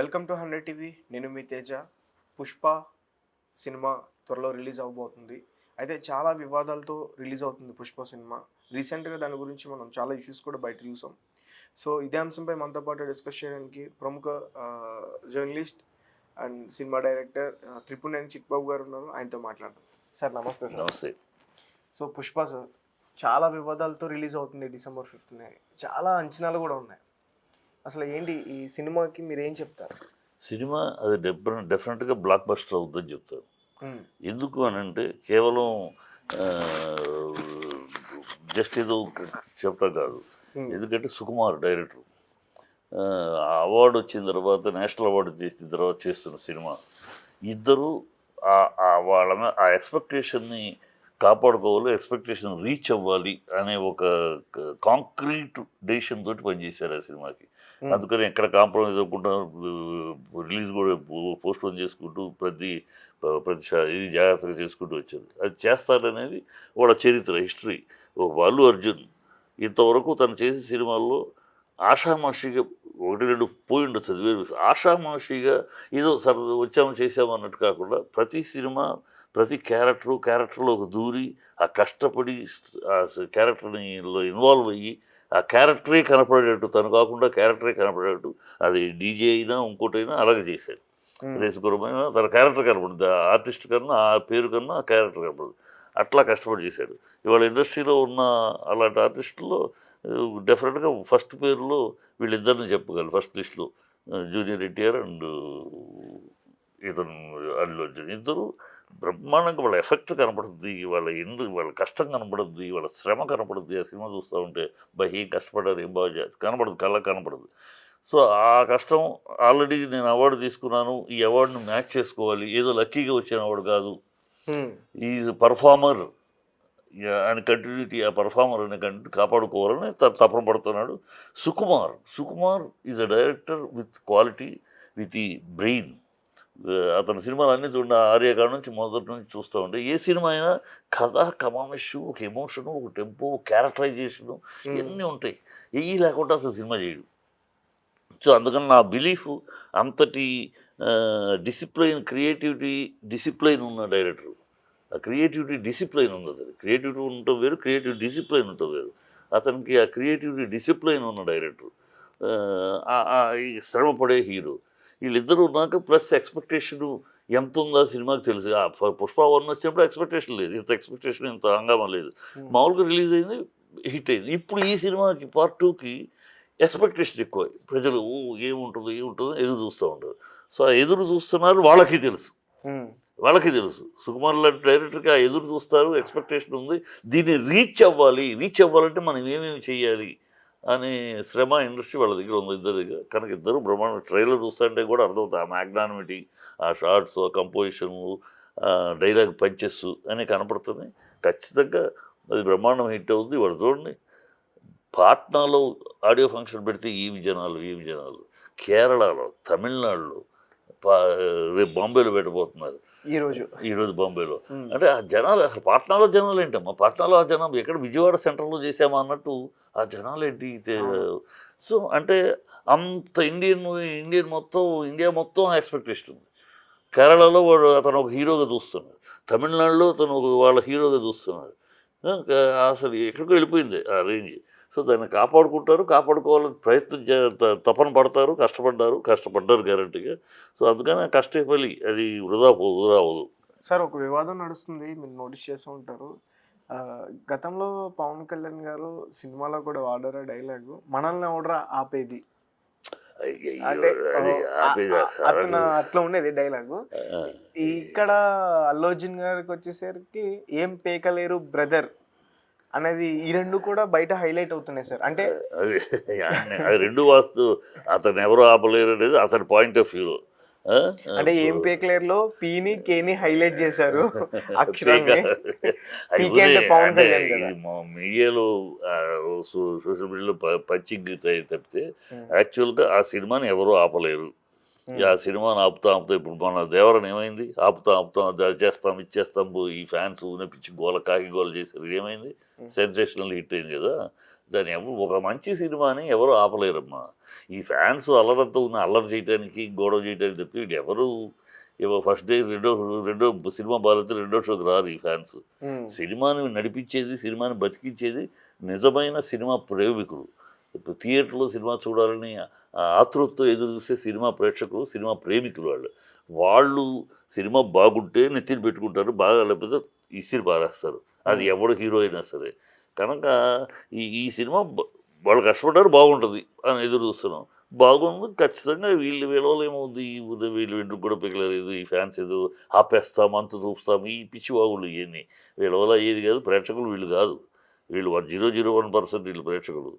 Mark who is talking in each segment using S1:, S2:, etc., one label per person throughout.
S1: Welcome to hundred TV. నేను మీ Teja. Pushpa cinema త్వరలో రిలీజ్ అవబోతుంది అయితే చాలా వివాదాలతో రిలీజ్ అవుతుంది పుష్ప సినిమా. రీసెంట్గా దాని గురించి మనం చాలా ఇష్యూస్ కూడా బయట చూసాం. సో ఇదే అంశంపై మనతో పాటు డిస్కస్ చేయడానికి ప్రముఖ journalist and cinema director Tripuneni Chitbabu garu ఉన్నారు. ఆయనతో మాట్లాడదాం. సార్ నమస్తే సార్.
S2: నమస్తే.
S1: సో పుష్ప సార్ చాలా వివాదాలతో రిలీజ్ అవుతుంది డిసెంబర్ ఫిఫ్త్నే. చాలా అంచనాలు కూడా ఉన్నాయి. అసలు ఏంటి ఈ సినిమాకి మీరు ఏం చెప్తారు?
S2: సినిమా అది డెఫినెట్ డెఫినెట్గా బ్లాక్ బస్టర్ అవుతుందని చెప్తారు. ఎందుకు అని అంటే కేవలం జస్ట్ ఏదో చెప్పడం కాదు. ఎందుకంటే సుకుమార్ డైరెక్టర్ ఆ అవార్డు వచ్చిన తర్వాత నేషనల్ అవార్డు చేసిన తర్వాత చేస్తున్న సినిమా. ఇద్దరు వాళ్ళ ఆ ఎక్స్పెక్టేషన్ని కాపాడుకోవాలి ఎక్స్పెక్టేషన్ రీచ్ అవ్వాలి అనే ఒక కాంక్రీట్ డెసిషన్ తోటి పనిచేశారు ఆ సినిమాకి. అందుకని ఎక్కడ కాంప్రమైజ్ అవ్వకుండా రిలీజ్ కూడా పోస్ట్ పోన్ చేసుకుంటూ ప్రతి ప్రతి ఇది జాగ్రత్తగా చేసుకుంటూ వచ్చారు. అది చేస్తారనేది వాళ్ళ చరిత్ర హిస్టరీ వాళ్ళు అర్జున్ ఇంతవరకు తను చేసే సినిమాల్లో ఆషామాషిగా ఒకటి రెండు పోయి ఉండొచ్చు అది వేరు. ఆషామాషిగా ఏదో సర వచ్చాము చేసాము అన్నట్టు కాకుండా ప్రతి సినిమా ప్రతి క్యారెక్టరు క్యారెక్టర్లో ఒక దూరి ఆ కష్టపడి ఆ క్యారెక్టర్ని ఇన్వాల్వ్ అయ్యి ఆ క్యారెక్టరే కనపడేటట్టు తను కాకుండా క్యారెక్టరే కనపడేటట్టు అది డీజే అయినా ఇంకోటైనా అలాగే చేశాడు
S1: మ్మ్.
S2: రేసుగురమైన తన క్యారెక్టర్ కనపడుతుంది ఆ ఆర్టిస్ట్ కన్నా ఆ పేరు కన్నా ఆ క్యారెక్టర్ కనపడుతుంది అట్లా కష్టపడి చేశాడు. ఇవాళ ఇండస్ట్రీలో ఉన్న అలాంటి ఆర్టిస్టుల్లో డెఫినెట్గా ఫస్ట్ పేరులో వీళ్ళిద్దరిని చెప్పగలరు ఫస్ట్ లిస్ట్లో. జూనియర్ ఎన్టీఆర్ అండ్ ఇతను అల్లు అర్జున్. ఇద్దరు బ్రహ్మాండంగా వాళ్ళ ఎఫెక్ట్ కనపడుతుంది వాళ్ళ ఎందు వాళ్ళ కష్టం కనపడుద్ది వాళ్ళ శ్రమ కనపడుద్ది ఆ సినిమా చూస్తూ ఉంటే బా ఏం కష్టపడ్డారు ఏం బాగా కనపడదు కళ్ళ కనపడదు సో ఆ కష్టం ఆల్రెడీ నేను అవార్డు తీసుకున్నాను ఈ అవార్డును మ్యాచ్ చేసుకోవాలి ఏదో లక్కీగా వచ్చిన అవార్డు కాదు. Is performer. ఆయన కంటిన్యూటీ ఆ పర్ఫార్మర్ అనే కంటి కాపాడుకోవాలని తపన పడుతున్నాడు. Sukumar Sukumar is a director with quality with a brain. అతని సినిమాలు అన్నీ చూడండి ఆర్యకాడ నుంచి మొదటి నుంచి చూస్తూ ఉంటే ఏ సినిమా అయినా కథ కమామిష్ ఒక ఎమోషను ఒక టెంపో క్యారెక్టరైజేషను ఇవన్నీ ఉంటాయి? ఏవి లేకుండా అసలు సినిమా చేయడు. సో అందుకని నా బిలీఫ్ అంతటి డిసిప్లైన్ క్రియేటివిటీ డిసిప్లైన్ ఉన్న డైరెక్టర్. ఆ క్రియేటివిటీ డిసిప్లైన్ ఉంది అతను క్రియేటివిటీ ఉండటం వేరు క్రియేటివ్ డిసిప్లైన్ ఉండటం వేరు. అతనికి ఆ క్రియేటివిటీ డిసిప్లైన్ ఉన్న డైరెక్టర్. శ్రమపడే హీరో. వీళ్ళిద్దరూ ఉన్నాక ప్లస్ ఎక్స్పెక్టేషన్ ఎంత ఉందో ఆ సినిమాకి తెలుసు. పుష్ప వన్ వచ్చినప్పుడు ఎక్స్పెక్టేషన్ లేదు. ఇంత ఎక్స్పెక్టేషన్ ఇంత హంగామా లేదు. మామూలుగా రిలీజ్ అయింది హిట్ అయింది. ఇప్పుడు ఈ సినిమాకి పార్ట్ టూకి ఎక్స్పెక్టేషన్ ఎక్కువ. ప్రజలు ఓ ఏముంటుందో ఏముంటుందో ఎదురు చూస్తూ ఉంటారు. సో ఆ ఎదురు చూస్తున్నారు వాళ్ళకి తెలుసు.
S1: మ్మ్.
S2: వాళ్ళకి తెలుసు. సుకుమార్ లాంటి డైరెక్టర్కి ఆ ఎదురు చూస్తారు ఎక్స్పెక్టేషన్ ఉంది. దీన్ని రీచ్ అవ్వాలి. రీచ్ అవ్వాలంటే మనం ఏమేమి చేయాలి? అని శ్రమ ఇండస్ట్రీ వాళ్ళ దగ్గర ఉంది. ఇద్దరు దగ్గర. కనుక ఇద్దరు బ్రహ్మాండ ట్రైలర్ చూస్తుంటే కూడా అర్థమవుతుంది. ఆ మ్యాగ్నానిమిటీ ఆ షార్ట్స్ ఆ కంపోజిషను డైలాగ్ పంచెస్ అని కనపడుతున్నాయి. ఖచ్చితంగా అది బ్రహ్మాండం హిట్ అవుతుంది వాళ్ళు చూడండి. పాట్నాలో ఆడియో ఫంక్షన్ పెడితే ఈవి జనాలు ఈవి జనాలు. కేరళలో తమిళనాడులో పా రేపు బాంబేలో పెట్టబోతున్నారు.
S1: ఈరోజు
S2: ఈరోజు బాంబేలో.
S1: మ్మ్.
S2: అంటే ఆ జనాలు అసలు పాట్నాలో జనాలు ఏంటమ్మా పాట్నాలో ఆ జనం ఎక్కడ విజయవాడ సెంటర్లో చేసామా అన్నట్టు ఆ జనాలు ఏంటి? సో అంటే అంత ఇండియన్ ఇండియన్ మొత్తం ఇండియా మొత్తం ఎక్స్పెక్టేషన్ ఉంది. కేరళలో వాడు అతను ఒక హీరోగా చూస్తున్నాడు. తమిళనాడులో అతను ఒక వాళ్ళ హీరోగా చూస్తున్నాడు. అసలు ఎక్కడికో వెళ్ళిపోయింది ఆ రేంజ్. సో దాన్ని కాపాడుకుంటారు కాపాడుకోవాలని ప్రయత్నం తపన పడతారు కష్టపడ్డారు కష్టపడ్డారు గ్యారంటీగా. సో అందుకని కష్టే ఫలి అది వృధా పో వృధా అవ్వదు.
S1: సార్ ఒక వివాదం నడుస్తుంది మీరు నోటీస్ చేస్తూ ఉంటారు. గతంలో పవన్ కళ్యాణ్ గారు సినిమాలో కూడా వాడారు డైలాగ్? మనల్ని ఎవడరా ఆపేది? అట్లా ఉండేది డైలాగ్. ఇక్కడ అల్లు అర్జున్ గారికి వచ్చేసరికి ఏం పేకలేరు బ్రదర్. అనేది ఈ రెండు కూడా బయట హైలైట్ అవుతున్నాయి సార్. అంటే
S2: అది రెండు వాస్తు అతను ఎవరు ఆపలేరు అనేది అతని పాయింట్ ఆఫ్ వ్యూ
S1: అంటే ఏం పేకలేరు లో పీని కేని హైలైట్ చేశారు.
S2: మీడియాలో సోషల్ మీడియాలో పంచింగ్ తప్పితే యాక్చువల్గా ఆ సినిమాని ఎవరు ఆపలేరు. ఆ సినిమాని ఆపుతా ఆపుతా ఇప్పుడు మన దేవరని ఏమైంది? ఆపుతా ఆపుతాం చేస్తాం ఇచ్చేస్తాం ఈ ఫ్యాన్స్ పిచ్చి గోల కాకి గోల చేశారు. ఏమైంది సెన్సేషనల్ హిట్ అయింది కదా. దాని ఎవరు ఒక మంచి సినిమాని ఎవరు ఆపలేరమ్మా. ఈ ఫ్యాన్స్ అల్లరంతా ఉన్న అల్లరి చేయడానికి గొడవ చేయడానికి తప్పి వీళ్ళు ఎవరు? ఫస్ట్ డే రెండో రెండో సినిమా బాగాలైతే రెండో షోకి రారు ఈ ఫ్యాన్స్. సినిమాని నడిపించేది సినిమాని బతికించేది నిజమైన సినిమా ప్రేమికులు. ఇప్పుడు థియేటర్లో సినిమా చూడాలని ఆతృతతో ఎదురు చూసే సినిమా ప్రేక్షకులు సినిమా ప్రేమికులు వాళ్ళు. వాళ్ళు సినిమా బాగుంటే నెత్తిని పెట్టుకుంటారు బాగా లేకపోతే ఇసిరి పారేస్తారు. అది ఎవడు హీరో అయినా సరే. కనుక ఈ ఈ సినిమా వాళ్ళు కష్టపడ్డారు బాగుంటుంది అని ఎదురు చూస్తున్నాం. బాగుంది ఖచ్చితంగా వీళ్ళు ఊరు వీళ్ళు వెంట్రుకు కూడా పిగలేదు ఈ ఫ్యాన్స్ ఏదో ఆపేస్తాం అంత చూస్తాం ఈ పిచ్చి వాగులు ఇవన్నీ వీళ్ళ వల్ల ఏది కాదు ప్రేక్షకులు వీళ్ళు కాదు. వీళ్ళు జీరో జీరో వన్ పర్సెంట్ వీళ్ళు ప్రేక్షకులు.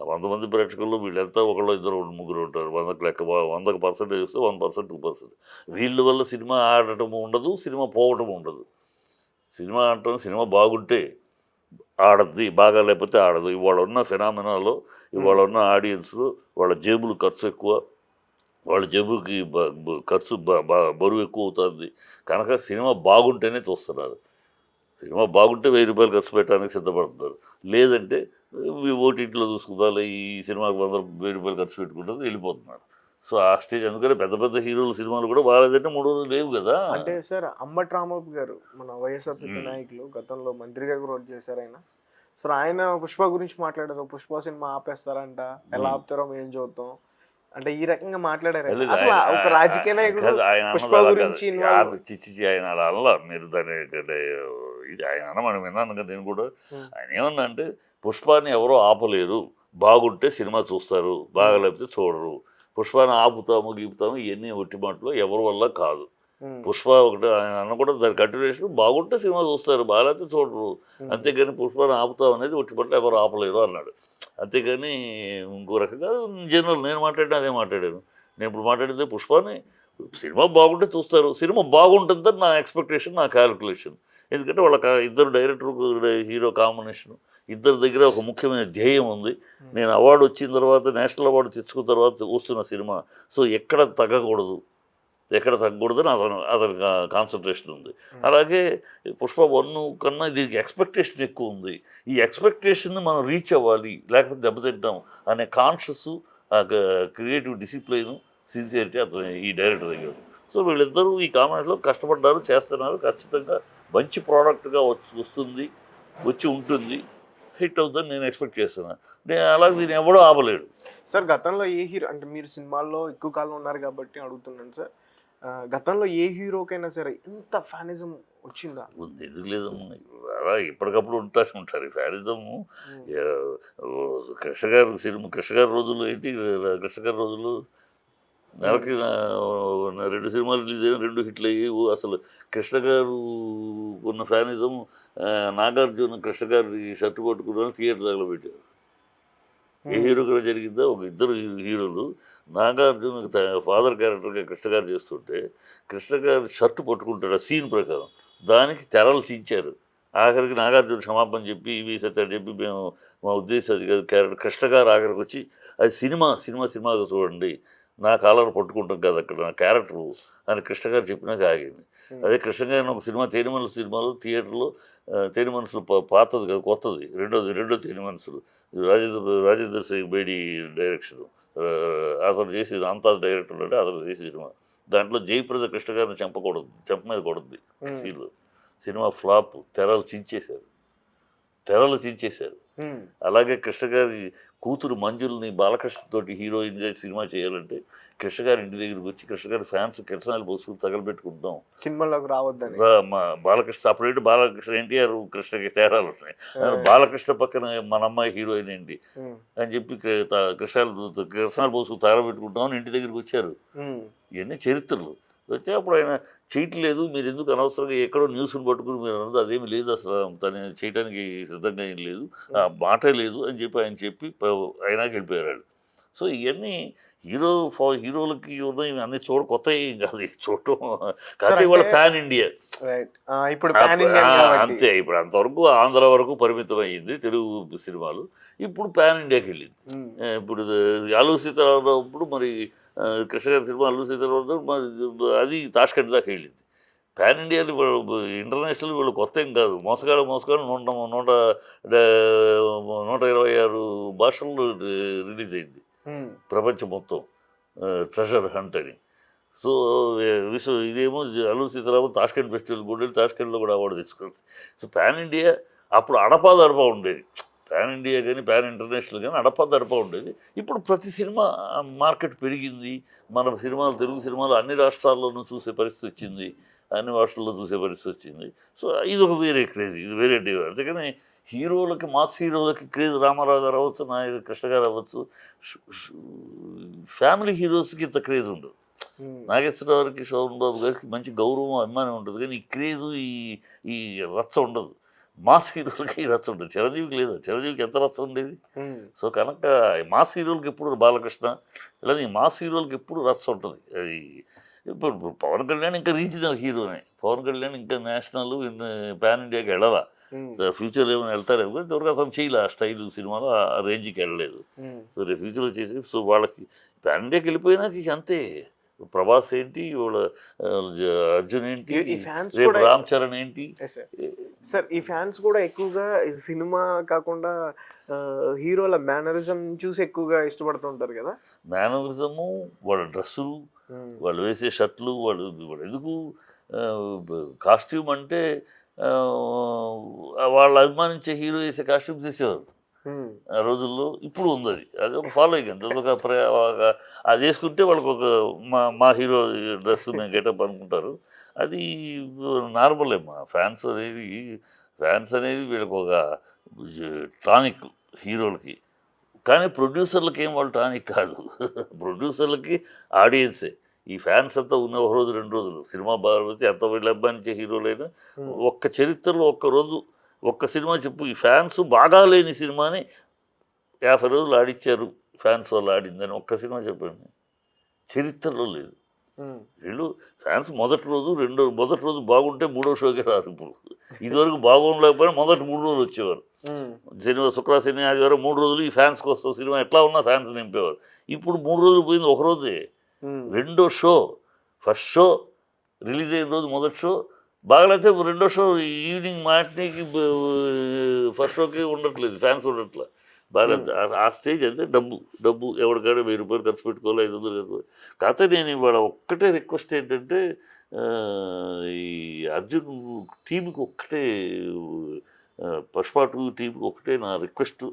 S2: వంద మంది ప్రేక్షకుల్లో వీళ్ళంతా ఒకళ్ళు ఇద్దరు ముగ్గురు ఉంటారు. వందకు లెక్క వందకు పర్సెంటేజ్ వస్తే వన్ పర్సెంట్ టూ పర్సెంట్ వీళ్ళ వల్ల సినిమా ఆడటం ఉండదు సినిమా పోవటం ఉండదు. సినిమా ఆడటం సినిమా బాగుంటే ఆడద్ది బాగా లేకపోతే ఆడదు. ఇవాళ ఉన్న ఫినామినాలో ఇవాళ ఉన్న ఆడియన్స్లో వాళ్ళ జేబులు ఖర్చు ఎక్కువ వాళ్ళ జేబుకి ఖర్చు బ- బరువు ఎక్కువ అవుతుంది. కనుక సినిమా బాగుంటేనే చూస్తున్నారు. సినిమా బాగుంటే వెయ్యి రూపాయలు ఖర్చు పెట్టడానికి సిద్ధపడుతున్నారు. లేదంటే ఓటీటీలో చూసుకుందాం ఈ సినిమాకి వంద వెయ్యి రూపాయలు ఖర్చు పెట్టుకుంటుంది వెళ్ళిపోతున్నారు. సో ఆ స్టేజ్ అందుకనే పెద్ద పెద్ద హీరోల సినిమాలు కూడా బాగాలేదంటే మూడు రోజులు లేవు కదా.
S1: అంటే సార్ అంబట్ రామబాబు గారు మన వైఎస్ఆర్సీపీ
S2: మ్మ్.
S1: నాయకులు గతంలో మంత్రిగా కూడా చేశారు ఆయన. సార్ ఆయన పుష్ప గురించి మాట్లాడారు. పుష్ప సినిమా ఆపేస్తారంట. ఎలా. ఆపుతారో మేము చూద్దాం. అంటే ఈ రకంగా మాట్లాడారు అసలు ఒక రాజకీయ నాయకుడు పుష్ప
S2: అలా
S1: గురించి
S2: చిచ్చిచి ఆయన అలా అనలా. మీరు అంటే ఇది ఆయన అన్నమని విన్నాను కదా నేను కూడా. ఆయన ఏమన్నా అంటే పుష్పాన్ని ఎవరో ఆపలేరు. బాగుంటే సినిమా చూస్తారు. బాగలేకపోతే చూడరు. పుష్పాన్ని ఆపుతాము గీపుతాము ఇవన్నీ ఒట్టి మాటలు ఎవరి వల్ల కాదు. పుష్ప ఒకటి ఆయన అన్న కూడా దాని కంటిన్యూషన్ బాగుంటే సినిమా చూస్తారు బాగాలేకపోతే చూడరు.
S1: మ్మ్.
S2: అంతేగాని పుష్పాన్ని ఆపుతాం అనేది ఒట్టి పట్ల ఎవరు ఆపలేరు అన్నాడు. అంతేగాని ఇంకో రకంగా జనరల్ నేను మాట్లాడిన అదే మాట్లాడాను. నేను ఇప్పుడు మాట్లాడితే పుష్పాన్ని సినిమా బాగుంటే చూస్తారు. సినిమా బాగుంటుందని నా ఎక్స్పెక్టేషన్ నా క్యాలిక్యులేషన్ ఎందుకంటే వాళ్ళ ఇద్దరు డైరెక్టర్ హీరో కాంబినేషన్ ఇద్దరి దగ్గర ఒక ముఖ్యమైన ధ్యేయం ఉంది. నేను అవార్డు వచ్చిన తర్వాత నేషనల్ అవార్డు తెచ్చుకున్న తర్వాత వస్తున్న సినిమా. సో ఎక్కడ తగ్గకూడదు. ఎక్కడ తగ్గకూడదని అతను అతని కాన్సన్ట్రేషన్ ఉంది. అలాగే పుష్ప వన్ కన్నా దీనికి ఎక్స్పెక్టేషన్ ఎక్కువ ఉంది. ఈ ఎక్స్పెక్టేషన్ని మనం రీచ్ అవ్వాలి లేకపోతే దెబ్బతింటాం అనే కాన్షియస్ క్రియేటివ్ డిసిప్లైన్ సిన్సియరిటీ అతను ఈ డైరెక్టర్ దగ్గర. సో వీళ్ళిద్దరూ ఈ కామెంట్స్లో కష్టపడ్డారు చేస్తున్నారు. ఖచ్చితంగా మంచి ప్రోడక్ట్గా వచ్చి వస్తుంది వచ్చి ఉంటుంది. హిట్ అవుతుందని నేను ఎక్స్పెక్ట్ చేస్తున్నాను నేను అలాగే దీన్ని ఎవడో ఆపలేడు.
S1: సార్ గతంలో ఏ హీరో అంటే మీరు సినిమాల్లో ఎక్కువ కాలం ఉన్నారు కాబట్టి అడుగుతున్నాను సార్. గతంలో ఏ హీరోకైనా సరే ఇంత ఫ్యానిజం వచ్చిందా?
S2: ఉంది ఎందుకు లేదమ్మా అలా ఎప్పటికప్పుడు ఉంటా ఉంటారు. ఈ ఫ్యానిజము కృష్ణ గారు సినిమా కృష్ణ గారి రోజులు ఏంటి? కృష్ణ గారి రోజులు నెలకి రెండు సినిమాలు రిలీజ్ అయిన రెండు హిట్లు అయ్యి అసలు కృష్ణ గారు ఉన్న ఫ్యానిజం నాగార్జున కృష్ణ గారి షర్ట్ కొట్టుకుని థియేటర్ దగ్గర పెట్టారు. ఏ హీరో కూడా జరిగిందో? ఒక ఇద్దరు హీరోలు. నాగార్జున ఫాదర్ క్యారెక్టర్గా కృష్ణ గారు చేస్తుంటే కృష్ణ గారి షర్ట్ పట్టుకుంటాడు ఆ సీన్ ప్రకారం. దానికి తెరలు చించారు. ఆఖరికి నాగార్జున క్షమాపణ చెప్పి ఇవి సత్యాలు చెప్పి మేము మా ఉద్దేశం అది కాదు. క్యారెక్టర్ కృష్ణ గారు ఆఖరికి వచ్చి అది సినిమా సినిమా సినిమాగా చూడండి. నా కాలర్ పట్టుకుంటాం కదా అక్కడ నా క్యారెక్టర్. అని కృష్ణ గారు చెప్పినాక ఆగింది. అదే కృష్ణ గారిని ఒక సినిమా తేని మనసు సినిమాలో థియేటర్లో తేని మనసులు పా- పాతది కదా కొత్తది. రెండోది రెండో తేని మనసులు ఇది రాజేంద్ర రాజేంద్ర సింగ్ బేడి డైరెక్షన్. అతను చేసి అంతా డైరెక్టర్ అంటే అతను చేసి సినిమా. దాంట్లో జయప్రద కృష్ణ గారిని చంపకూడదు చెంప మీద కొడుద్ది. సీన్లో. సినిమా ఫ్లాప్ తెరలు చించేశారు. తెరలు చించేశారు. అలాగే కృష్ణ గారి కూతురు మంజుల్ని బాలకృష్ణతోటి హీరోయిన్గా సినిమా చేయాలంటే కృష్ణ గారి ఇంటి దగ్గరికి వచ్చి కృష్ణ గారి ఫ్యాన్స్ కిరసనాలు పోసుకుని తగలబెట్టుకుంటాం
S1: సినిమాలోకి రావద్దని.
S2: మా బాలకృష్ణ సపరేట్ బాలకృష్ణ ఎన్టీఆర్ కృష్ణకి తేడాలు ఉన్నాయి బాలకృష్ణ పక్కన మన అమ్మాయి హీరోయిన్ ఏంటి. అని చెప్పి కృష్ణాలు కృష్ణాలు పోసుకుని తగలబెట్టుకుంటాం అని ఇంటి దగ్గరికి వచ్చారు. ఇవన్నీ చరిత్రలు. వచ్చి అప్పుడు ఆయన చేయట్లేదు మీరు ఎందుకు అనవసరంగా ఎక్కడో న్యూస్ని పట్టుకుని మీరు అన్నది అదేమి లేదు అసలు. తను చేయడానికి సిద్ధంగా ఏం లేదు. ఆ మాటే లేదు అని చెప్పి ఆయన చెప్పి అయినాకి వెళ్ళిపోయారు వాళ్ళు. సో ఇవన్నీ హీరో ఫా హీరోలకి ఉన్నాయి అన్ని చూడ కొత్త ఏం కాదు చూడటం. కాకపోతే ఇవాళ ప్యాన్ ఇండియా.
S1: ఇప్పుడు
S2: అంతే ఇప్పుడు అంతవరకు ఆంధ్ర వరకు పరిమితం అయ్యింది తెలుగు సినిమాలు. ఇప్పుడు ప్యాన్ ఇండియాకి వెళ్ళింది. ఇప్పుడు సీతారామరావు ఇప్పుడు మరి కృష్ణ గారి సినిమా అల్లు సీతారామరావు మరి అది తాష్కండ్ దాకా వెళ్ళింది. పాన్ ఇండియాలో ఇంటర్నేషనల్ వీళ్ళు కొత్త ఏం కాదు. మోసగాడు మోసగాడు నూట నూట నూట ఇరవై ఆరు భాషల్లో రిలీజ్ అయింది. ప్రపంచం మొత్తం. ట్రెజర్ హంట్ అని. సో విశ్వ ఇదేమో అల్లు సీతారామన్ తాష్కెంట్ ఫెస్టివల్ కూడా తాష్కెంట్లో కూడా అవార్డు తెచ్చుకుంది సో పాన్ ఇండియా అప్పుడు అడపా దడపా ఉండేది. పాన్ ఇండియా కానీ పాన్ ఇంటర్నేషనల్ కానీ అడపా దడపా ఉండేది. ఇప్పుడు ప్రతి సినిమా మార్కెట్ పెరిగింది. మన సినిమాలు తెలుగు సినిమాలు అన్ని రాష్ట్రాల్లోనూ చూసే పరిస్థితి వచ్చింది. అన్ని భాషల్లో చూసే పరిస్థితి వచ్చింది. సో ఇది ఒక వేరే క్రేజ్ ఇది వేరే డివ్ అందుకని హీరోలకి మాస్ హీరోలకి క్రేజ్ రామారావు గారు అవ్వచ్చు నాయక కృష్ణ గారు అవ్వచ్చు ఫ్యామిలీ హీరోస్కి ఇంత క్రేజ్ ఉండదు. నాగేశ్వరరావు గారికి శోభన్ బాబు గారికి మంచి గౌరవం అభిమానం ఉంటుంది. కానీ ఈ క్రేజు ఈ ఈ రచ్చ ఉండదు. మాస్ హీరోలకి రచ్చ ఉండదు చిరంజీవికి లేదు. చిరంజీవికి ఎంత రచ్చ ఉండేది? సో కనుక మాస్ హీరోలకి ఎప్పుడు బాలకృష్ణ ఇలా మాస్ హీరోలకి ఎప్పుడు రచ్చ ఉంటుంది? అది ఇప్పుడు పవన్ కళ్యాణ్ ఇంకా రీజనల్ హీరోనే. పవన్ కళ్యాణ్ ఇంకా నేషనల్ పాన్ ఇండియాకి వెళ్ళాలా?
S1: ఉమ్,
S2: ఫ్యూచర్లో ఏమైనా వెళ్తారేమో కానీ ఇంతవరకు అతను చేయలే ఆ స్టైల్ సినిమాలో ఆ రేంజ్కి వెళ్ళలేదు. సో రేపు ఫ్యూచర్లో చేసి సో వాళ్ళకి పాన్ ఇండియాకి వెళ్ళిపోయినాక అంతే. ప్రభాస్ ఏంటి వాళ్ళ అర్జున్ ఏంటి రేపు రామ్ చరణ్ ఏంటి
S1: సార్ ఈ ఫ్యాన్స్ కూడా ఎక్కువగా సినిమా కాకుండా హీరోల మేనరిజం చూసి ఎక్కువగా ఇష్టపడుతుంటారు కదా?
S2: మేనరిజము వాళ్ళ డ్రెస్సులు వాళ్ళు వేసే షర్ట్లు వాళ్ళు ఎందుకు కాస్ట్యూమ్ అంటే వాళ్ళు అభిమానించే హీరో వేసే కాస్ట్యూమ్స్ వేసేవారు. ఆ రోజుల్లో ఇప్పుడు ఉంది అది. అది ఒక ఫాలోయింగ్ అంత ఒక- అది వేసుకుంటే వాళ్ళకి ఒక మా మా హీరో డ్రెస్ మేము గెటప్ అనుకుంటారు. అది నార్మలే మా ఫ్యాన్స్ అనేది ఫ్యాన్స్ అనేది వీళ్ళకి ఒక టానిక్ హీరోలకి. కానీ ప్రొడ్యూసర్లకి ఏం వాళ్ళు టానిక్ కాదు. ప్రొడ్యూసర్లకి ఆడియన్సే. ఈ ఫ్యాన్స్ అంతా ఉన్న ఒక రోజు రెండు రోజులు. సినిమా బాగా ఎంత వీళ్ళు అభిమానించే హీరోలైనా ఒక్క చరిత్రలో ఒక్క రోజు ఒక్క సినిమా చెప్పు. ఈ ఫ్యాన్స్ బాగా లేని సినిమాని యాభై రోజులు ఆడిచ్చారు. ఫ్యాన్స్ వాళ్ళు ఆడిందని ఒక్క సినిమా చెప్పండి. చరిత్రలో లేదు. వీళ్ళు ఫ్యాన్స్ మొదటి రోజు రెండో మొదటి రోజు బాగుంటే మూడో షోకి రారు ఇప్పుడు. ఇదివరకు బాగుండలేకపోయినా మొదటి మూడు రోజులు వచ్చేవారు. శనివారం శుక్ర శని ఆదివారం మూడు రోజులు ఈ ఫ్యాన్స్ కోసం సినిమా ఎట్లా ఉన్నా ఫ్యాన్స్ నింపేవారు. ఇప్పుడు మూడు రోజులు పోయింది ఒక రోజే. రెండో షో ఫస్ట్ షో రిలీజ్ అయిన రోజు మొదటి షో. బాగలేతే రెండో షో ఈవినింగ్ మాటినీకి ఫస్ట్ షోకి ఉండట్లేదు ఫ్యాన్స్ ఉండట్లే. బాగా ఆ స్టేజ్ అంతే డబ్బు డబ్బు ఎవరికాడ వెయ్యి రూపాయలు ఖర్చు పెట్టుకోవాలి ఐదు వందలు ఖర్చు కాకపోతే నేను ఇవాళ ఒక్కటే రిక్వెస్ట్ ఏంటంటే ఈ అర్జున్ టీంకి ఒక్కటే పుష్ప టూ టీంకి ఒకటే నా రిక్వెస్ట్.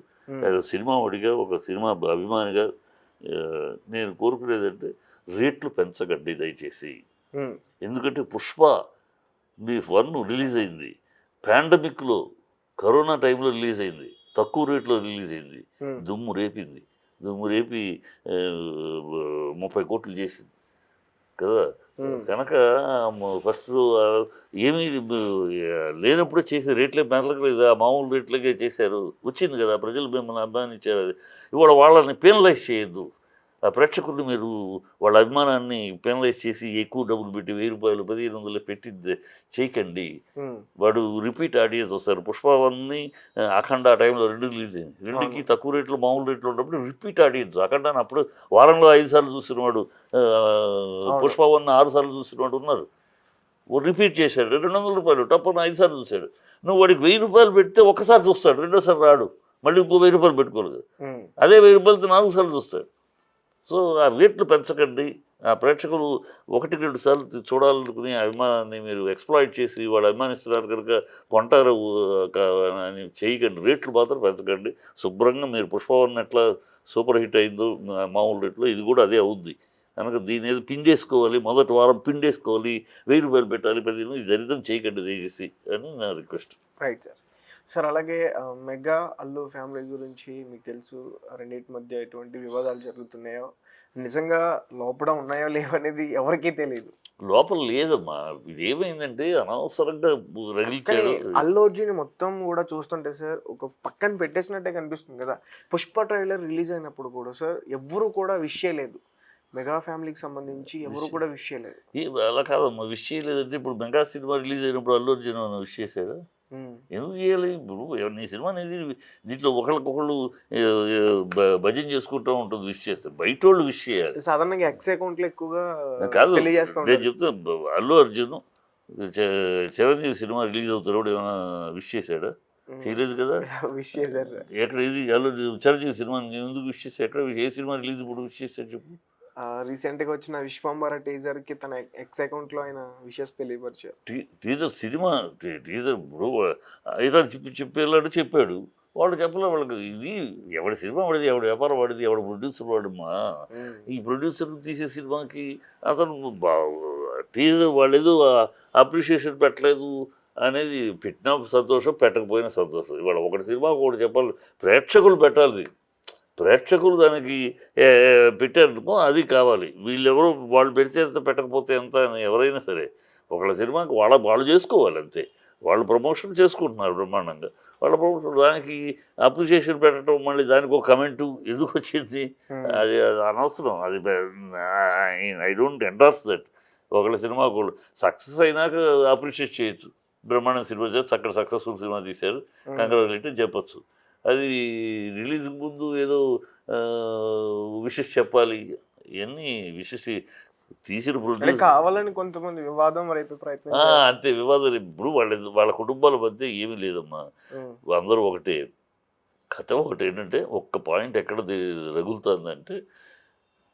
S2: యాజ్ సినిమా వాడిగా ఒక సినిమా అభిమానిగా నేను కోరుకునేదంటే రేట్లు పెంచకండి దయచేసి. ఎందుకంటే పుష్ప మీ వన్ రిలీజ్ అయింది. పాండమిక్లో కరోనా టైంలో రిలీజ్ అయింది. తక్కువ రేట్లో రిలీజ్ అయింది. దుమ్ము రేపింది. దుమ్ము రేపి ముప్పై కోట్లు చేసింది. కదా? కనుక ఫస్ట్ ఏమీ లేనప్పుడే చేసే రేట్లే మెరలకలేదు ఆ మామూలు రేట్లకే చేశారు. వచ్చింది కదా? ప్రజలు మిమ్మల్ని అభిమానించారు. ఇవాళ వాళ్ళని పెనలైజ్ చేయొద్దు. ఆ ప్రేక్షకులు మీరు వాళ్ళ అభిమానాన్ని పెనలైజ్ చేసి ఎక్కువ డబ్బులు పెట్టి వెయ్యి రూపాయలు పదిహేను వందలు పెట్టి చేయకండి. వాడు రిపీట్ ఆడియన్స్ వస్తారు. పుష్ప వన్ని ఆ, అఖండ ఆ టైంలో రెండు రిలీజ్ అయింది రెండుకి తక్కువ రేట్లో మామూలు రేట్లో ఉన్నప్పుడు రిపీట్ ఆడియన్స్ అఖండ అప్పుడు వారంలో ఐదు సార్లు చూసినవాడు ఆ, పుష్ప వన్ ఆరు సార్లు చూసినవాడు ఉన్నారు. ఓ రిపీట్ చేశాడు. రెండు వందల రూపాయలు టప్పున ఐదు సార్లు చూశాడు. నువ్వు వాడికి వెయ్యి రూపాయలు పెడితే ఒకసారి చూస్తాడు. రెండోసారి రాడు. మళ్ళీ ఇంకో వెయ్యి రూపాయలు
S1: ఉమ్,
S2: అదే వెయ్యి రూపాయలతో నాలుగు సార్లు చూస్తాడు. సో ఆ రేట్లు పెంచకండి. ఆ ప్రేక్షకులు ఒకటి రెండు సార్లు చూడాలనుకుని ఆ అభిమానాన్ని మీరు ఎక్స్ప్లాయిట్ చేసి వాళ్ళు అభిమానిస్తున్నారు కనుక కొంటారు అని చేయకండి. రేట్లు మాత్రం పెంచకండి. శుభ్రంగా మీరు పుష్పవన్ ఎట్లా సూపర్ హిట్ అయిందో మామూలు రేట్లో ఇది కూడా అదే అవుద్ది. కనుక దీని ఏదో పిండేసుకోవాలి మొదటి వారం పిండేసుకోవాలి వెయ్యి రూపాయలు పెట్టాలి పది ఇది దరిద్రం చేయకండి దయచేసి అని నా రిక్వెస్ట్.
S1: Right sir. సార్ అలాగే మెగా అల్లు ఫ్యామిలీ గురించి మీకు తెలుసు రెండింటి మధ్య ఎటువంటి వివాదాలు జరుగుతున్నాయో నిజంగా లోపల ఉన్నాయో లేవనేది ఎవరికీ తెలియదు
S2: లోపల లేదమ్మా. ఇది ఏమైందంటే అనవసరంగా
S1: కానీ
S2: రగిలిచ్చాడు
S1: అల్లు అర్జున్ మొత్తం కూడా చూస్తుంటే సార్ ఒక పక్కన పెట్టేసినట్టే కనిపిస్తుంది కదా. పుష్ప ట్రైలర్ రిలీజ్ అయినప్పుడు కూడా సార్ ఎవరు కూడా విష్ చేయలేదు. మెగా ఫ్యామిలీకి సంబంధించి ఎవరు కూడా విష్ చేయలేదు.
S2: అలా కాదమ్మా. విష్ చేయలేదంటే ఇప్పుడు మెగా సినిమా రిలీజ్ అయినప్పుడు అల్లు అర్జున్ విష్ చేశాడా? ఎందుకు చేయాలి? ఇప్పుడు నీ సినిమా అనేది దీంట్లో ఒకళ్ళకొకళ్ళు భజన చేసుకుంటూ ఉంటుంది విష్ చేస్తారు బయట వాళ్ళు విష్ చేయాలి.
S1: సాధారణంగా ఎక్స్ అకౌంట్లు ఎక్కువగా
S2: కాదు నేను చెప్తా అల్లు అర్జున్ చిరంజీవి సినిమా రిలీజ్ అవుతున్నప్పుడు ఏమైనా విష్ చేశాడా? చేయలేదు కదా?
S1: విష్ చేశారు సార్.
S2: ఎక్కడ ఇది? అల్లు చిరంజీవి సినిమా ఎందుకు విష్ చేశాడు ఎక్కడ ఏ సినిమా రిలీజ్ ఇప్పుడు విష్ చేశాడు చెప్పు.
S1: రీసెంట్గా వచ్చిన విశ్వంబర టీజర్కి తన ఎక్స్ అకౌంట్లో ఆయన విషెస్ తెలియపరిచారు.
S2: టీజర్ సినిమా టీజర్ ఇతను చెప్పి చెప్పేలాడు చెప్పాడు. వాళ్ళు చెప్పలే వాళ్ళకి ఇది ఎవడి సినిమా వాడిది ఎవడి వ్యాపారం వాడిది ఎవడి ప్రొడ్యూసర్ వాడమ్మా. ఈ ప్రొడ్యూసర్ తీసే సినిమాకి అతను టీజర్ వాళ్ళు ఏదో అప్రిషియేషన్ పెట్టలేదు అనేది పెట్టిన సంతోషం పెట్టకపోయినా సంతోషం. ఇవాళ ఒకటి సినిమా ఒకటి చెప్పాలి. ప్రేక్షకులు పెట్టాలి. ప్రేక్షకులు దానికి పెట్టారనుకో అది కావాలి. వీళ్ళెవరో వాళ్ళు పెడితే ఎంత పెట్టకపోతే ఎంత అని ఎవరైనా సరే ఒకళ్ళ సినిమాకి వాళ్ళ వాళ్ళు చేసుకోవాలి అంతే. వాళ్ళు ప్రమోషన్ చేసుకుంటున్నారు బ్రహ్మాండంగా. వాళ్ళ ప్రమోషన్ దానికి అప్రిషియేషన్ పెట్టడం మళ్ళీ దానికి ఒక కమెంటు ఎందుకు వచ్చింది? అది అది అనవసరం. అది ఐ డోంట్ ఎండార్స్ దట్. ఒకళ్ళ సినిమా ఒకళ్ళు సక్సెస్ అయినాక అప్రిషియేట్ చేయొచ్చు. బ్రహ్మాండం సినిమా చేసి అక్కడ సక్సెస్ఫుల్ సినిమా తీశారు. కంగ్రాచులేట్ చెప్పొచ్చు. అది రిలీజ్ ముందు ఏదో విషెస్ చెప్పాలి ఇవన్నీ విషెస్ తీసిన ప్రొడ్యూస్
S1: కావాలని కొంతమంది వివాదం రేపే ప్రయత్నం
S2: అంతే వివాదాలు ఇప్పుడు వాళ్ళ వాళ్ళ కుటుంబాల మధ్య ఏమీ లేదమ్మా. అందరూ ఒకటే కథ ఒకటి ఏంటంటే ఒక్క పాయింట్ ఎక్కడ రగులుతుందంటే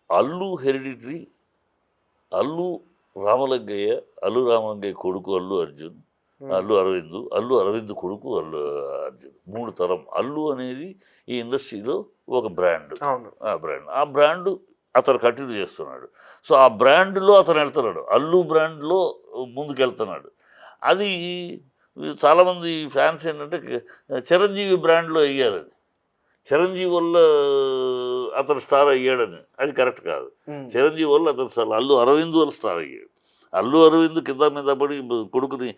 S2: అల్లు హెరిడిటరీ అల్లు రామలింగయ్య అల్లు రామలింగయ్య కొడుకు అల్లు అర్జున్. అల్లు అరవింద్ అల్లు అరవింద్ కొడుకు అల్లు అర్జున్ మూడు తరం. అల్లు అనేది ఈ ఇండస్ట్రీలో ఒక బ్రాండ్. ఆ బ్రాండ్. ఆ బ్రాండ్ అతను కంటిన్యూ చేస్తున్నాడు. సో ఆ బ్రాండ్లో అతను వెళ్తున్నాడు. అల్లు బ్రాండ్లో ముందుకు వెళ్తున్నాడు అది చాలామంది ఫ్యాన్స్ ఏంటంటే చిరంజీవి బ్రాండ్లో అయ్యారు అది. చిరంజీవి వల్ల అతను స్టార్ అయ్యాడని. అది కరెక్ట్ కాదు. చిరంజీవి వల్ల అతను అల్లు అరవింద్ వల్ల స్టార్ అయ్యాడు. అల్లు అరవింద్ కింద మీద పడి కొడుకుని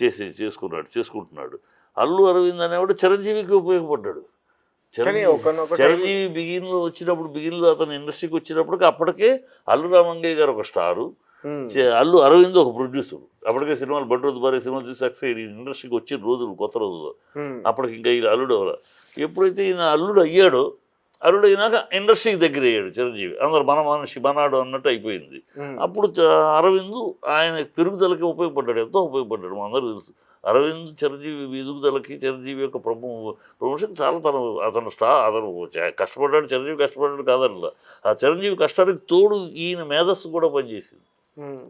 S2: చేసి చేసుకున్నాడు చేసుకుంటున్నాడు. అల్లు అరవింద్ అనేవాడు చిరంజీవికి ఉపయోగపడ్డాడు. చిరంజీవి బిగిన్లో వచ్చినప్పుడు బిగిన్లో అతను ఇండస్ట్రీకి వచ్చినప్పటికి అప్పటికే అల్లు రామంగయ్య గారు ఒక స్టారు. అల్లు అరవింద్ ఒక ప్రొడ్యూసర్. అప్పటికే సినిమాలు బడ్రోజు బారే సినిమాలు చూసి సక్సెస్ అయ్యి ఇండస్ట్రీకి వచ్చిన రోజులు కొత్త రోజులు. అప్పటికి ఇంకా ఈయన అల్లుడు ఎప్పుడైతే ఈయన అల్లుడు అయ్యాడో అల్లుడు అయినాక ఇండస్ట్రీకి దగ్గర అయ్యాడు చిరంజీవి. అందరు మన మనిషి మనాడు అన్నట్టు అయిపోయింది. అప్పుడు అరవింద్ ఆయన పెరుగుదలకి ఉపయోగపడ్డాడు ఎంతో ఉపయోగపడ్డాడు. మా అందరూ తెలుసు. అరవింద్ చిరంజీవి ఎదుగుదలకి చిరంజీవి యొక్క ప్రమో ప్రమోషన్ చాలా తను అతను స్టా అతను కష్టపడ్డాడు చిరంజీవి కష్టపడ్డాడు కాదనలా. ఆ చిరంజీవి కష్టానికి తోడు ఈయన మేధస్సు కూడా పనిచేసింది.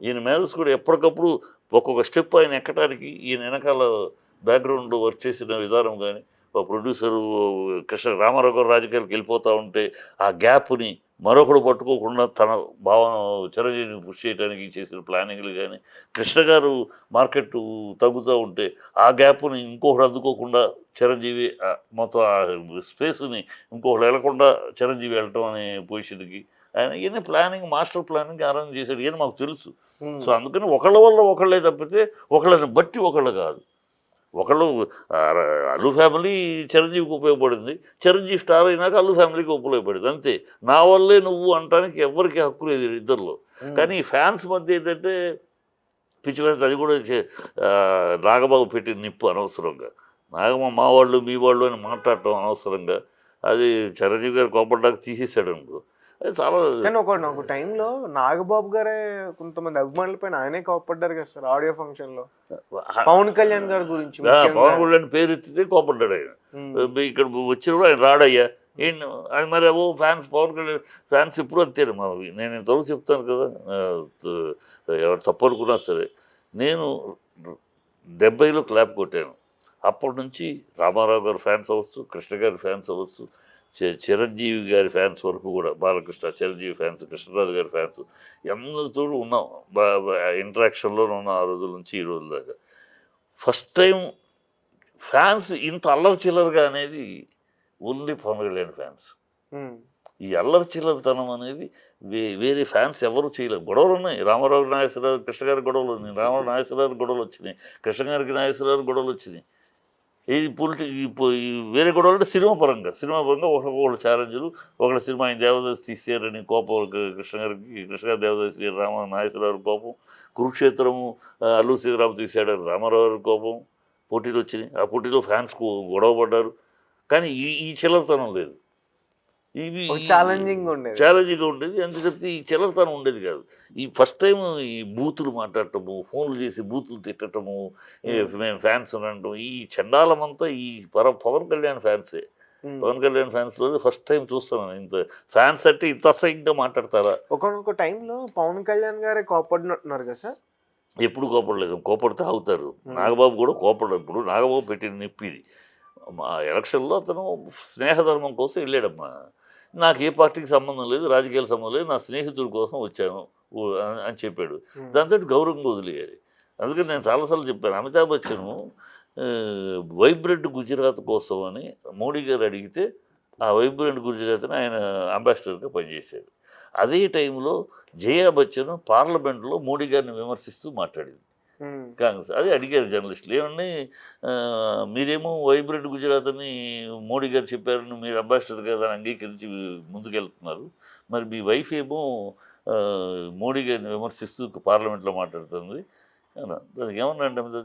S2: ఈయన మేధస్సు కూడా ఎప్పటికప్పుడు ఒక్కొక్క స్టెప్ ఆయన ఎక్కడానికి ఈయన వెనకాల బ్యాక్గ్రౌండ్లో వర్క్ చేసిన విధానం కానీ ప్రొడ్యూసరు కృష్ణ రామారావు గారు రాజకీయాలకు వెళ్ళిపోతూ ఉంటే ఆ గ్యాప్ని మరొకడు పట్టుకోకుండా తన భావన చిరంజీవిని పుష్ చేయడానికి చేసిన ప్లానింగ్లు కానీ కృష్ణ గారు మార్కెట్ తగ్గుతూ ఉంటే ఆ గ్యాప్ని ఇంకొకటి అందుకోకుండా చిరంజీవి మొత్తం ఆ స్పేస్ని ఇంకొకటి వెళ్ళకుండా చిరంజీవి వెళ్ళటం అనే పొజిషన్కి ఆయన ఇవన్నీ ప్లానింగ్ మాస్టర్ ప్లానింగ్ అరేంజ్ చేశాడు. ఇవన్నీ మాకు తెలుసు. సో అందుకని ఒకళ్ళ వల్ల ఒకళ్ళే తప్పితే ఒకళ్ళని బట్టి ఒకళ్ళు కాదు. ఒకళ్ళు అల్లు ఫ్యామిలీ చిరంజీవికి ఉపయోగపడింది. చిరంజీవి స్టార్ అయినాక అల్లు ఫ్యామిలీకి ఉపయోగపడింది. అంతే. నా వల్లే నువ్వు అంటానికి ఎవరికి హక్కు లేదు ఇద్దరిలో. కానీ ఫ్యాన్స్ మధ్య ఏంటంటే పిచ్చి మీద అది కూడా నాగబాబు పెట్టిన నిప్పు అనవసరంగా. నాగమ్మ మా వాళ్ళు మీ వాళ్ళు అని మాట్లాడటం అనవసరంగా. అది చిరంజీవి గారు కోపడ్డాక తీసేసాడు అనుకో. చాలా
S1: కానీ ఒక టైంలో నాగబాబు గారే కొంతమంది అభిమానుల పైన ఆయనే కోపడ్డారు కదా సార్ ఆడియో ఫంక్షన్లో పవన్ కళ్యాణ్ గారి గురించి.
S2: పవన్ కళ్యాణ్ పేరు ఎత్తితే కోపడ్డాడు ఆయన. ఇక్కడ వచ్చినప్పుడు ఆయన రాడయ్యా. ఏం అది మరి ఓ ఫ్యాన్స్ పవన్ కళ్యాణ్ ఫ్యాన్స్ ఇప్పుడు అంతేను మా నేను ఇంతవరకు చెప్తాను కదా. ఎవరు తప్పు అనుకున్నా సరే. నేను డెబ్బైలో క్లాప్ కొట్టాను. అప్పటి నుంచి రామారావు గారి ఫ్యాన్స్ అవ్వచ్చు కృష్ణ గారి ఫ్యాన్స్ అవ్వచ్చు చిరంజీవి గారి ఫ్యాన్స్ వరకు కూడా బాలకృష్ణ చిరంజీవి ఫ్యాన్స్ కృష్ణరాజు గారి ఫ్యాన్స్ అందరితో ఉన్నాం. ఇంటరాక్షన్లో ఉన్న ఆ రోజుల నుంచి ఈ రోజుల దాకా. ఫస్ట్ టైం ఫ్యాన్స్ ఇంత అల్లరి చిల్లరగా అనేది ఓన్లీ పవన్ కళ్యాణ్ ఫ్యాన్స్. ఈ అల్లరి చిల్లరితనం అనేది వే వేరే ఫ్యాన్స్ ఎవరు చేయలేరు. గొడవలు ఉన్నాయి. రామారావు నాగేశ్వరరావు కృష్ణ గారి గొడవలు ఉన్నాయి రామారావు నాగేశ్వరరావు గొడవలు వచ్చినాయి. కృష్ణ గారికి నాగేశ్వరరావు గొడవలు వచ్చినాయి. ఇది పొలిటి వేరే గొడవలు అంటే సినిమా పరంగా. సినిమా పరంగా ఒకళ్ళ ఛాలెంజ్లు ఒకళ్ళ సినిమా ఆయన దేవదాస్ తీసేయాలని కోపం కృష్ణగారికి కృష్ణ గారికి కృష్ణ గారి దేవదాస్ రామ నాగేశ్వరరావు కోపం కురుక్షేత్రము అల్లు సీతారాము తీశాడు రామారావు గారి కోపం పోటీలు వచ్చినాయి. ఆ పోటీలో ఫ్యాన్స్ గొడవ పడ్డారు కానీ ఈ ఈ చిల్లరతనం లేదు. ఇవి
S1: ఛాలెంజింగ్ ఉండేది.
S2: ఛాలెంజింగ్గా ఉండేది. తప్పితే ఈ చిల్లరతనం ఉండేది కాదు. ఈ ఫస్ట్ టైం ఈ బూతులు మాట్లాడటము ఫోన్లు చేసి బూతులు తిట్టటము ఏ మేము ఫ్యాన్స్ అనడం ఈ చండాలమంతా ఈ పర పవన్ కళ్యాణ్ ఫ్యాన్సే
S1: ఉమ్.
S2: పవన్ కళ్యాణ్ ఫ్యాన్స్లో ఫస్ట్ టైం చూస్తున్నాను ఇంత ఫ్యాన్స్ అంటే ఇంత అసహ్యంగా మాట్లాడతారా?
S1: ఒకనొక టైంలో పవన్ కళ్యాణ్ గారే కోపడినట్టున్నారు కదా సార్?
S2: ఎప్పుడు కోపడలేదు. కోపడితే అవుతారు నాగబాబు కూడా కోపడదు ఇప్పుడు నాగబాబు పెట్టిన నొప్పి ఇది. మా ఎలక్షన్లో అతను స్నేహధర్మం కోసం వెళ్ళాడమ్మా. నాకు ఏ పార్టీకి సంబంధం లేదు రాజకీయాల సంబంధం లేదు నా స్నేహితుడి కోసం వచ్చాను అని- చెప్పాడు. దాంతో గౌరవంగా వదిలేయాలి అందుకని నేను చాలాసార్లు చెప్పాను అమితాబ్ బచ్చన్ వైబ్రెంట్ గుజరాత్ కోసం అని మోడీ గారు అడిగితే ఆ వైబ్రెంట్ గుజరాత్ని ఆయన అంబాసిడర్గా పనిచేశాడు అదే టైంలో జయా బచ్చన్ పార్లమెంట్లో మోడీ గారిని విమర్శిస్తూ మాట్లాడింది. కాంగ్రెస్. అదే అడిగారు జర్నలిస్టులు. ఏమండి మీరేమో వైబ్రెంట్ గుజరాత్ అని మోడీ గారు చెప్పారని మీరు అంబాసిడర్ కదా అని అంగీకరించి ముందుకెళ్తున్నారు. మరి మీ వైఫ్ ఏమో మోడీ గారిని విమర్శిస్తూ పార్లమెంట్లో మాట్లాడుతుంది దానికి ఏమన్నా అంటే మీద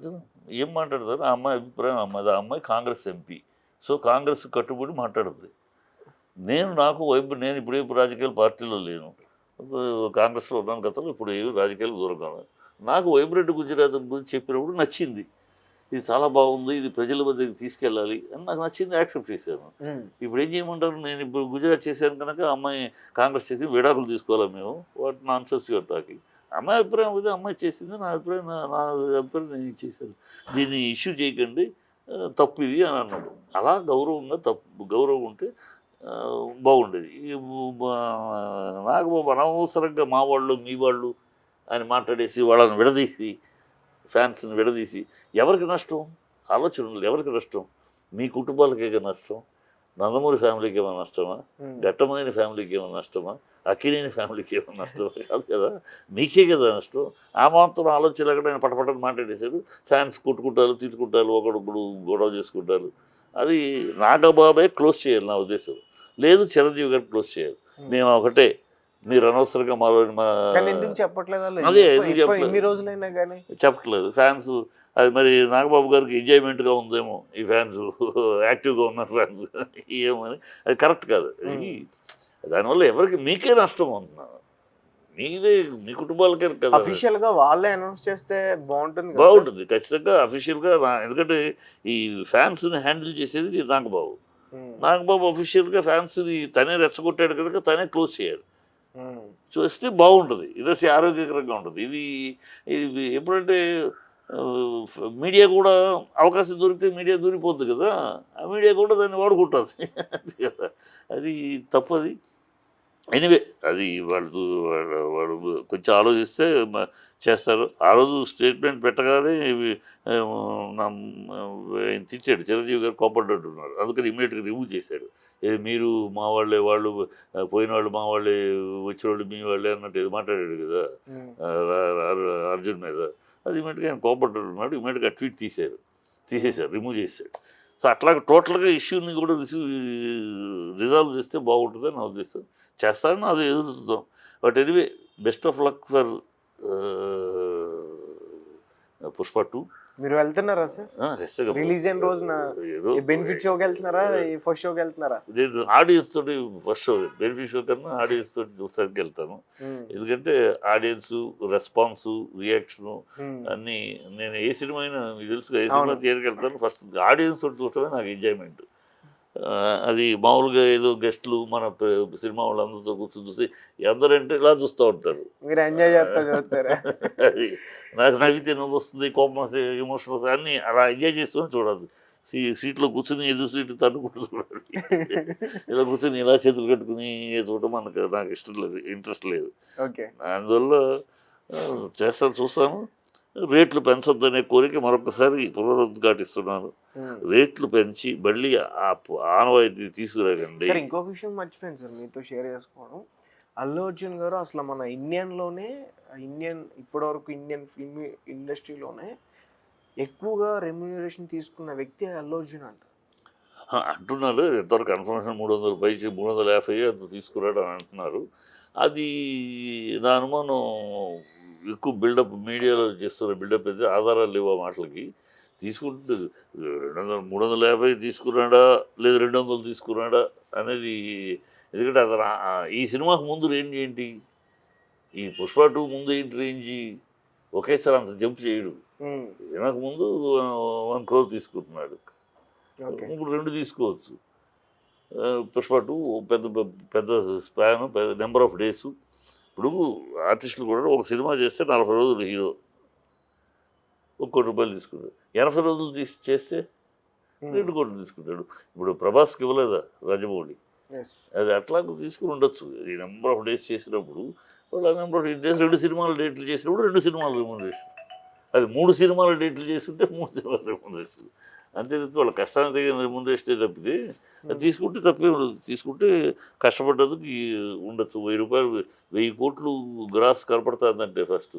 S2: ఏం మాట్లాడతారు? ఆ అమ్మాయి అభిప్రాయం అమ్మాయి. ఆ అమ్మాయి కాంగ్రెస్ ఎంపీ. సో కాంగ్రెస్ కట్టుబడి మాట్లాడుతుంది నేను నాకు వైపు నేను ఇప్పుడే రాజకీయ పార్టీలో లేను. కాంగ్రెస్లో ఉన్నాను గతంలో ఇప్పుడు ఏవి రాజకీయాలు దూరంగా నాకు వైబ్రెంట్ గుజరాత్ గురించి చెప్పినప్పుడు నచ్చింది. ఇది చాలా బాగుంది ఇది ప్రజల మధ్యకి తీసుకెళ్ళాలి అని నాకు నచ్చింది యాక్సెప్ట్ చేశాను. ఇప్పుడు ఏం చేయమంటారు? నేను ఇప్పుడు గుజరాత్ చేశాను కనుక అమ్మాయి కాంగ్రెస్ చేసి విడాకులు తీసుకోవాలి మేము? What nonsense your talking అమ్మాయి అభిప్రాయం అయితే అమ్మాయి చేసింది నా అభిప్రాయం నా అభిప్రాయం నేను చేశాను. దీన్ని ఇష్యూ చేయకండి తప్పు ఇది అని అన్నాడు. అలా గౌరవంగా తప్పు గౌరవం ఉంటే బాగుండేది. నాకు అనవసరంగా మా వాళ్ళు మీ వాళ్ళు అని మాట్లాడేసి వాళ్ళని విడదీసి ఫ్యాన్స్ని విడదీసి ఎవరికి నష్టం? ఆలోచనలు ఎవరికి నష్టం? మీ కుటుంబాలకే నష్టం? నందమూరి ఫ్యామిలీకి ఏమైనా నష్టమా. ఘట్టమైన ఫ్యామిలీకి ఏమైనా నష్టమా? అక్కినేని ఫ్యామిలీకి ఏమైనా నష్టమా? కాదు కదా. మీకే కదా నష్టం. ఆ మాత్రం ఆలోచన లేకుండా ఆయన పటపటని మాట్లాడేశాడు. ఫ్యాన్స్ కొట్టుకుంటారు తిట్టుకుంటారు ఒకడొకడు గొడవ చేసుకుంటారు. అది నాగబాబే క్లోజ్ చేయాలి నా ఉద్దేశం. లేదు చిరంజీవి గారు క్లోజ్ చేయాలి. మేము ఒకటే మీరు అనవసరంగా మా
S1: ఎందుకు చెప్పట్లేదు?
S2: అదే,
S1: ఎప్ప-
S2: చెప్పట్లేదు?
S1: ఇన్ని రోజులైనా కానీ
S2: చెప్పట్లేదు ఫ్యాన్స్ అది మరి నాగబాబు గారికి ఎంజాయ్మెంట్గా ఉందేమో ఈ ఫ్యాన్స్ యాక్టివ్గా ఉన్నారు ఫ్యాన్స్ ఏమని అది కరెక్ట్ కాదు దానివల్ల ఎవరికి మీకే నష్టం అంటున్నాను మీదే మీ కుటుంబాలకే కదా
S1: అఫీషియల్గా వాళ్ళే అనౌన్స్ చేస్తే బాగుంటుంది?
S2: బాగుంటుంది ఖచ్చితంగా అఫీషియల్గా ఎందుకంటే ఈ ఫ్యాన్స్ని హ్యాండిల్ చేసేది నాగబాబు. నాగబాబు అఫీషియల్గా ఫ్యాన్స్ని తనే రెచ్చగొట్టాడు కనుక తనే క్లోజ్ చేయాలి. చూస్తే బాగుంటుంది. ఇండస్ట్రీ ఆరోగ్యకరంగా ఉంటుంది. ఇది ఇది ఎప్పుడంటే మీడియా కూడా అవకాశం దొరికితే మీడియా దూరిపోద్ది కదా. ఆ మీడియా కూడా దాన్ని వాడుకుంటుంది. అది కదా. అది తప్పది. ఎనివే అది వాళ్ళు వాళ్ళు కొంచెం ఆలోచిస్తే చేస్తారు. ఆ రోజు స్టేట్మెంట్ పెట్టగానే ఇవి ఆయన తిట్టాడు చిరంజీవి గారు కోపడ్డట్టున్నారు. అందుకని ఇమీడియట్గా రిమూవ్ చేశాడు. ఏ మీరు మా వాళ్ళే వాళ్ళు పోయిన వాళ్ళు మా వాళ్ళే వచ్చిన వాళ్ళు మీ వాళ్ళే అన్నట్టు ఏదో మాట్లాడాడు కదా. అర్జున్ మీద. అది ఇమీడియట్గా ఆయన కోపడ్డాడు ఇమీడియట్గా ట్వీట్ తీశారు. తీసేశారు రిమూవ్ చేశాడు. సో అట్లా టోటల్గా ఇష్యూని కూడా రిసీవ్ రిజాల్వ్ చేస్తే బాగుంటుందని నా ఉద్దేశం. చేస్తారని అది ఎదురుద్దాం but anyway best of luck for Pushpa two.
S1: మీరు వెళ్తున్నారా సార్? రిలీజ్ అయిన రోజున బెనిఫిట్ షోకి వెళ్తున్నారా? ఈ ఫస్ట్ షోకి వెళ్తున్నారా?
S2: నేను ఆడియన్స్ తోటి ఫస్ట్ షో బెనిఫిట్ షో కన్నా ఆడియన్స్ తోటి చూసానికి వెళ్తాను.
S1: ఉమ్.
S2: ఎందుకంటే ఆడియన్స్ రెస్పాన్స్ రియాక్షను. అన్నీ నేను ఏ సినిమా అయినా మీకు తెలుసు ఏ సినిమా. థియేటర్కి వెళ్తాను ఫస్ట్ ఆడియన్స్ తోటి చూడటమే నాకు ఎంజాయ్మెంట్ అది మామూలుగా ఏదో గెస్ట్లు మన సినిమా వాళ్ళందరితో కూర్చొని చూసి అందరంటే ఇలా చూస్తూ ఉంటారు.
S1: మీరు ఎంజాయ్ చేస్తా చూస్తారా?
S2: అది నాకు నవ్వితే నవ్వు వస్తుంది కోపం వస్తే ఎమోషన్ వస్తుంది అన్నీ అలా ఎంజాయ్ చేసుకొని చూడాలి. సీ సీట్లో కూర్చుని ఎదురు సీటు తన్నుకుంటూ చూడాలి. ఇలా కూర్చొని ఇలా చేతులు కట్టుకుని చూడటం మనకు నాకు ఇష్టం లేదు ఇంట్రెస్ట్ లేదు.
S1: ఓకే.
S2: అందువల్ల చేస్తాను చూస్తాను. రేట్లు పెంచొద్దనే కోరిక మరొకసారి పునరుద్ఘాటిస్తున్నాను
S1: ఉమ్.
S2: రేట్లు పెంచి మళ్ళీ ఆ ఆనవాయితీ తీసుకురాకండి.
S1: సార్ ఇంకో విషయం మర్చిపోయాను సార్ మీతో షేర్ చేసుకోవడం. అల్లు అర్జున్ గారు అసలు మన ఇండియన్లోనే ఇండియన్ ఇప్పటివరకు ఇండియన్ ఫిల్మ్ ఇండస్ట్రీలోనే ఎక్కువగా రెమ్యూనరేషన్ తీసుకున్న వ్యక్తి అల్లు అర్జున్ అంట.
S2: అంటున్నారు. ఎంతవరకు కన్ఫర్మేషన్ మూడు వందల పైచి మూడు వందల యాభై అంత తీసుకురాడు అని అంటున్నారు. అది నా అనుమానం ఎక్కువ బిల్డప్ మీడియాలో చేస్తున్న బిల్డప్ అయితే ఆధారాలు లేవు ఆ మాటలకి. తీసుకుంటే రెండు వందల మూడు వందల యాభై తీసుకున్నాడా? లేదా రెండు వందలు తీసుకున్నాడా? అనేది ఎందుకంటే అతను ఈ సినిమాకు ముందు రేంజ్ ఏంటి? ఈ పుష్ప టూ ముందు ఏంటి రేంజ్? ఒకేసారి అంత జంప్ చేయడు. సినిమాకు ముందు వన్ క్రోర్ తీసుకుంటున్నాడు. ఇప్పుడు రెండు తీసుకోవచ్చు. పుష్ప టూ పెద్ద పెద్ద స్పాన్ పెద్ద నెంబర్ ఆఫ్ డేస్. ఇప్పుడు ఆర్టిస్టులు కూడా ఒక సినిమా చేస్తే నలభై రోజులు హీరో. ఒక కోటి రూపాయలు తీసుకుంటాడు. ఎనభై రోజులు తీసి చేస్తే రెండు కోట్లు తీసుకుంటాడు. ఇప్పుడు ప్రభాస్కి ఇవ్వలేదా రాజమౌళి. అది అట్లా తీసుకుని ఉండొచ్చు. ఈ నెంబర్ ఆఫ్ డేస్ చేసినప్పుడు వాళ్ళు ఆ నెంబర్ ఆఫ్ డేస్ రెండు సినిమాల డేట్లు చేసినప్పుడు రెండు సినిమాల రెమ్యూనరేషన్ అది మూడు సినిమాల డేట్లు చేస్తుంటే మూడు సినిమాల రెమ్యూనరేషన్ అంతే వాళ్ళ కష్టానికి తగిన రెమ్యూనరేషన్ తప్పితే అది తీసుకుంటే తప్పే ఉండదు. తీసుకుంటే కష్టపడ్డதுకు ఈ ఉండొచ్చు. వెయ్యి రూపాయలు వెయ్యి కోట్లు గ్రాస్ కనపడుతుందంటే ఫస్ట్.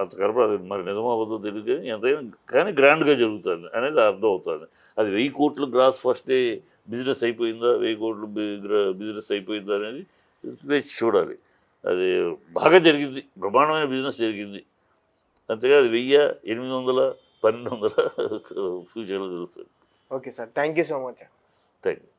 S2: అంత కనపడదు. మరి నిజమా అవ్వదో తెలియదు కానీ ఎంతైనా కానీ గ్రాండ్గా జరుగుతుంది అనేది అర్థం అవుతుంది. అది వెయ్యి కోట్లు గ్రాస్ ఫస్టే బిజినెస్ అయిపోయిందా? వెయ్యి కోట్లు బిజినెస్ అయిపోయిందా అనేది వేచి చూడాలి. అది బాగా జరిగింది. బ్రహ్మాండమైన బిజినెస్ జరిగింది. అంతేగా అది వెయ్యి ఎనిమిది వందల పన్నెండు వందల ఫ్యూచర్లో తెలుస్తుంది
S1: okay sir. Thank you so much.
S2: Thank you